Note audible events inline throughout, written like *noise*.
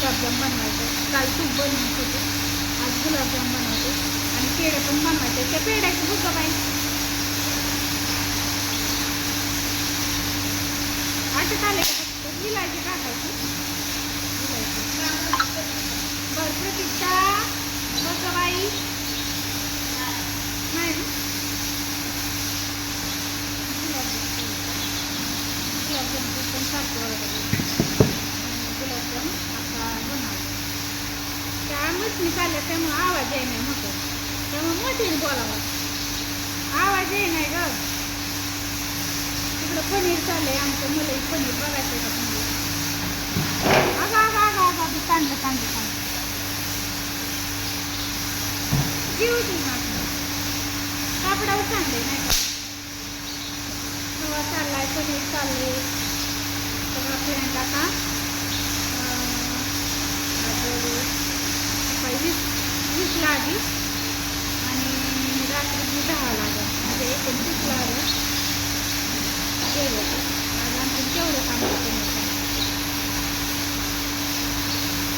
गुलाबजाम बनवायचं. काल तूप बनवत होते. आज गुलाबजाम बनवते. आणि पेढे पण बनवायचे. त्या पेढ्याची बुद्ध बाई. आटत आले का फक्त? टाकायची. विलायची बरं प्रतीक्षा बघ बाई. नाही गुलाबजाम गुलाबजाम पण सारखं वगैरे गुलाबजाम आता बनवलं त्या का त्यामुळं आवाज येई नाही मोठं. त्यामुळं मोठीने बोलावं. आवाज येई नाही ग. तिकडं पनीर चाललंय आमचं मुलं पनीर बघायचं का पनीर अगं अगं अगं अगं अगं कांदलं कांदलं कांदलं जीव दे माझं कापडावर चांगले नाही का? रवा चाललाय पनीर चालले सगळा फिरायला टाका. वीस वीस लादी आणि रात्री दहा लागेल म्हणजे एकोणतीस लागेल केलं आज आमचं तेवढं काम होतं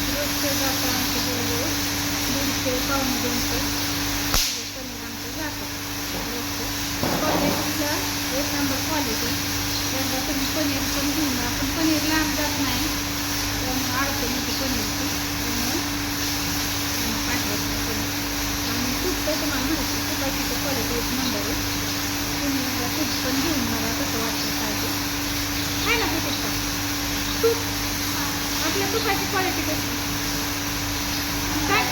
रोजचं जातं आमचं जवळजवळ दीडशे पावणे दोनशे. किलो पनीर आमचं जातं. रोजचं. क्वालिटीचं एक नंबर क्वालिटी त्यामुळे तुम्ही पनीर पण घेऊन जा. पण पनीर लांब जात नाही. त्यामुळे अडचण येते पनीरची त्यामुळे आम्ही पाठवत नाही पनीर आणि तूप तर तुम्हाला माहिती तुपाची तर क्वालिटी एक नंबर आहे तुम्ही मला तूप पण घेऊन मला कसं वाटतं काय ते आहे ना ते तूप आपल्या तुपाची क्वालिटी कशी काय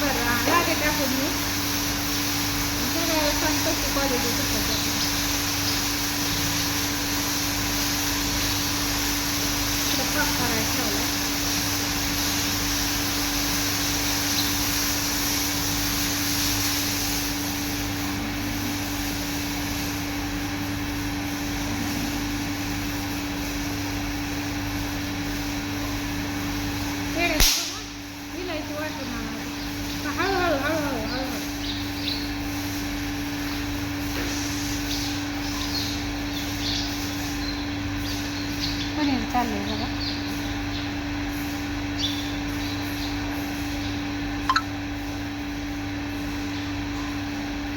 बरं लागे टाकून मी सांगतो की क्वालिटी तुपाची इकडं पाक करायला ठेवला पेढ्याची बघा विलायची वाटून आणायची हळूहळू हळूहळू. हळूहळू पनीर चाललंय बघा.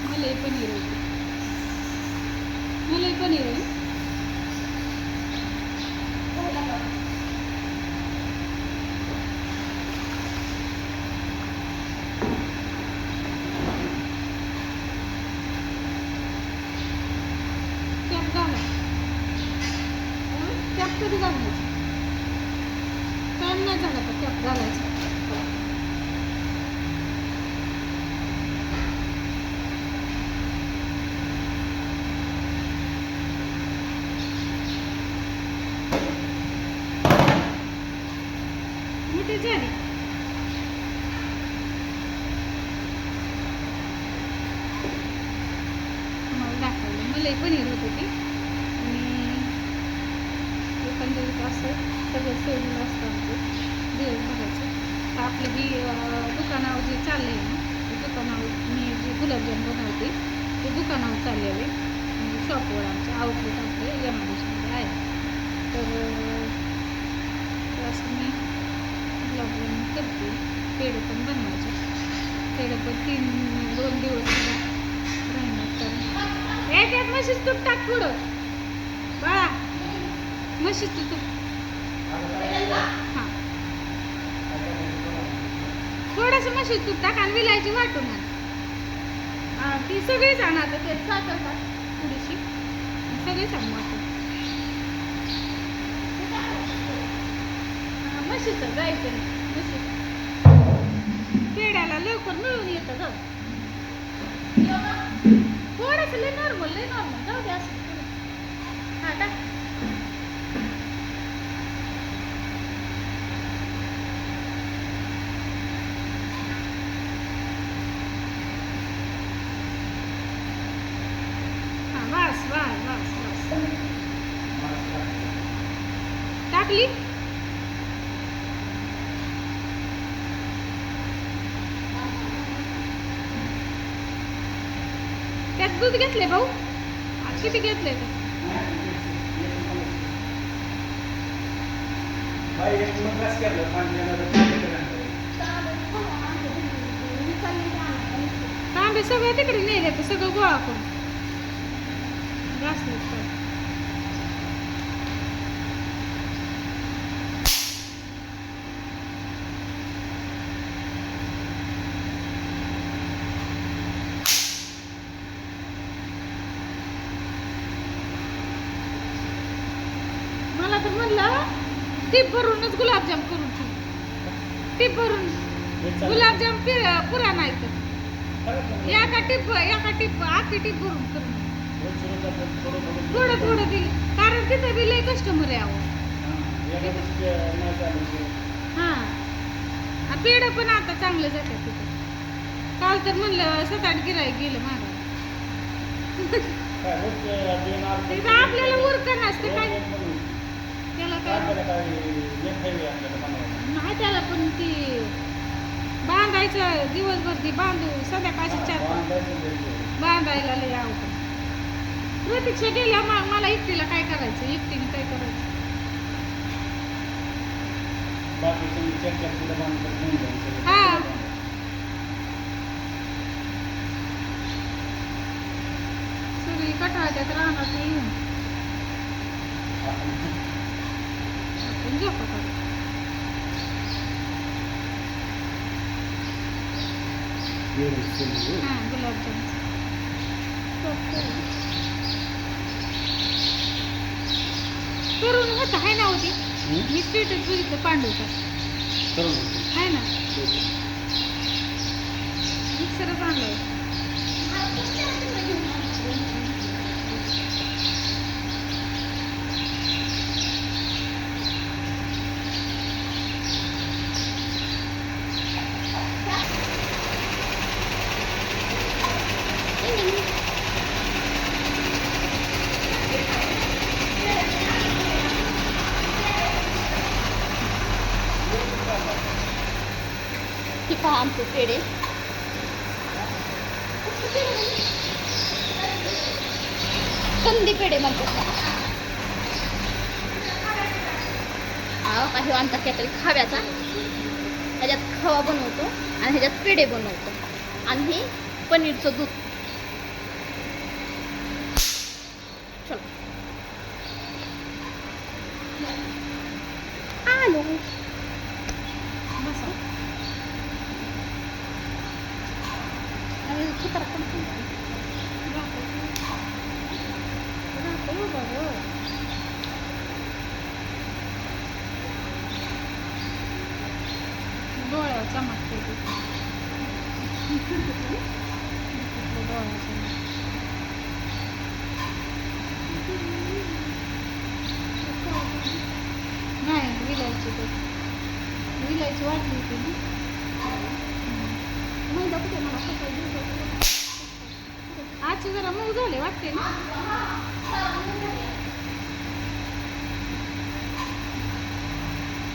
मलाई पनीर होती. पनीर आहे कॅप घाला कॅप कधी घालायची टाईम नाही झाला तर कॅप घालायचा? मोठी झाली. तुम्हाला दाखवलं. मला पनीर होतं ती आणि एकंदरीत असं सगळं सेवलेलं असतं आमचं. दिवसभराचं तर आपलं ही दुकानावर जे चाललं आहे ना ते दुकानावर मी जे गुलाबजाम बनवते ते दुकानावर चाललेले आहे. म्हणजे शॉपवर आमचं आउटलेट आपलं एम आहे. तर अं, तर असं मी गुलाबजाम करते. पेढं पण बनवायचे. पेढे पण तीन दोन दिवस राहणार तर. एक त्यात म्हशीच तूप टाक पुढं. बाळा म्हशीच तूप. हां. थोडंसं म्हशीच तूप टाक आणि विलायची वाटून आण ती सगळीच आण आता ते साखर टाक थोडीशी. सगळीच आण वाटून म्हशीचं गायचं नाही. पेड्याला लवकर मिळून येतं ग. थोडंसं लय नॉर्मल लय नॉर्मल जाऊ दे असं. हा टाक. टाकली त्यात दूध घेतले भाऊ. किती घेतले तांबे सगळं तिकडे नेले तर सगळं गोळा करून. घासले मला तर म्हणलं टीप भरूनच गुलाबजाम करून ठेव. टीप भरून गुलाबजाम पुरा नाही तर एका टिप एका टिप आखी टिप भरून करून थोडं थोडं दिलं कारण तिथं बी लय कस्टमर आहे हा पेड पण आता चांगलं जातात तिथं. काल तर म्हणलं सात आठ गिराय गेलं मागा. तिथं आपल्याला उरक नसतं काय? त्याला काय? नाही. त्याला पण ती बांधायचं दिवसभर ती बांधू संध्याकाळची चार बांधायला लय अवघड प्रतीक्षा गेल्या मग मला एकटीला काय करायचं? एकटीने काय करायचं? हा. सगळी कटाळ्यात राहणार आपण झोपा काढू. हा गुलाबजाम करून होत आहे ना होती मी स्टेटस बघितलं पांडूचा आहे ना? मिक्सरच आणलं ही पहा आमचे पेढे. कंदी पेढे म्हणतात काही आमचा काहीतरी खाव्याचा. ह्याच्यात खवा बनवतो आणि ह्याच्यात पेढे बनवतो. आणि पनीरचं दूध चल आलो बसा आणि चित्र पण राहतो बरं डोळ्यावर *laughs* चमकते. नाही विलायची ते विलायची वाटली होती ना मैदा कुठे मला. आजचे जरा मऊ झाले वाटते. ना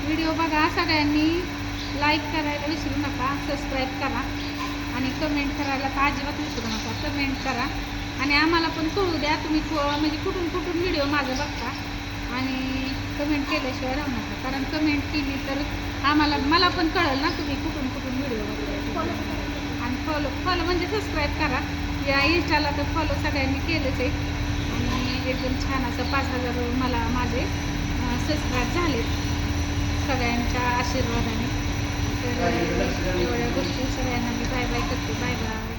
व्हिडिओ बघा सगळ्यांनी. लाईक करायला विसरू नका सबस्क्राईब करा. आणि कमेंट करायला तर अजिबात विसरू नका कमेंट करा. आणि आम्हाला पण कळू द्या तुम्ही म्हणजे कुठून कुठून व्हिडिओ माझं बघता. आणि कमेंट केल्याशिवाय राहू नका कारण कमेंट केली तर आम्हाला मला पण कळेल ना तुम्ही कुठून कुठून व्हिडिओ बघता आणि फॉलो फॉलो म्हणजे सबस्क्राईब करा. या इन्स्टाला तर फॉलो सगळ्यांनी केलंच आहे. आणि एकदम छान असं पाच हजार मला माझे सबस्क्राईब झालेत सगळ्यांच्या आशीर्वादाने. तर एवढ्या गोष्टी सगळ्यांना मी बाय बाय करते. Bye bye